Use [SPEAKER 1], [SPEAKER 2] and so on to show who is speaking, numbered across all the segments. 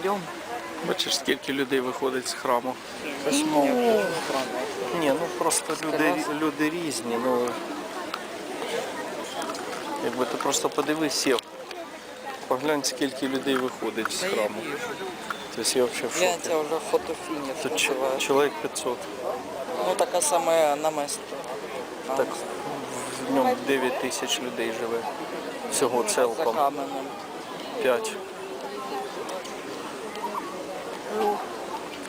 [SPEAKER 1] Йдемо. Бачиш, скільки людей виходить з храму. Ні, ну просто люди, люди різні. Ну, якби ти просто подивись, сів. Поглянь, скільки людей виходить з храму. Тобто я взагалі в шокі.
[SPEAKER 2] Гляньте, уже фотофініш
[SPEAKER 1] Тут ч- чоловік 500.
[SPEAKER 2] Ну, така саме намисто.
[SPEAKER 1] Так в ньому 9 тисяч людей живе. Всього
[SPEAKER 2] За
[SPEAKER 1] цілком
[SPEAKER 2] каменем.
[SPEAKER 1] 5.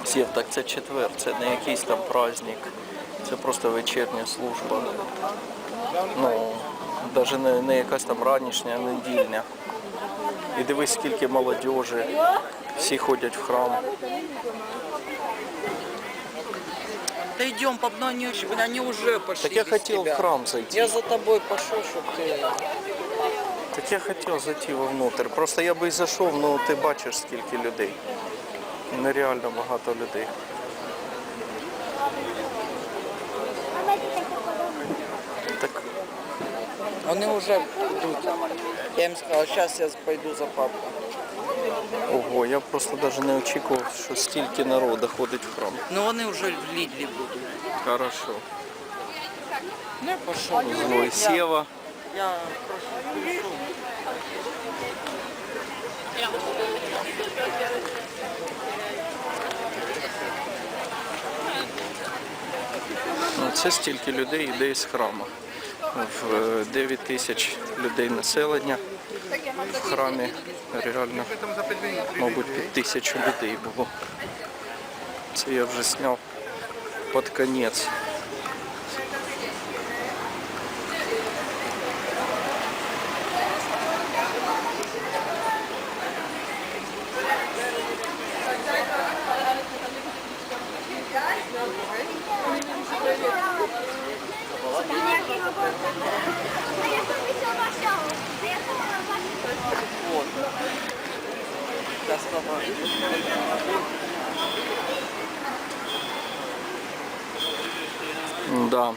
[SPEAKER 1] Сів, так це четвер, це не якийсь там праздник. Це просто вечірня служба. Ну, навіть не, не якась там ранішня, а недільня. І дивись, скільки молодіжі, всі ходять в храм.
[SPEAKER 2] Да идем, по ну, они, уж- они уже пошли
[SPEAKER 1] Так я
[SPEAKER 2] без
[SPEAKER 1] хотів в храм зайти.
[SPEAKER 2] Я за тобой пошел, чтобы ты...
[SPEAKER 1] Так я хотів зайти вовнутрь. Просто я би і зайшов, ну ти бачиш скільки людей. Нереально багато людей.
[SPEAKER 2] Они уже идут. Я им сказал, сейчас я пойду за папой.
[SPEAKER 1] ого, я просто навіть не очікував, що стільки народу ходить в храм.
[SPEAKER 2] Но они уже в Лидле будут.
[SPEAKER 1] Хорошо.
[SPEAKER 2] Ну, я пошел.
[SPEAKER 1] Ой, Сєва.
[SPEAKER 2] Я просто пришел.
[SPEAKER 1] Ну, це стільки людей йде із храму. В е, 9 тисяч людей населення в храмі реально, мабуть, під тисячу людей було. Це я вже зняв під конець. Да.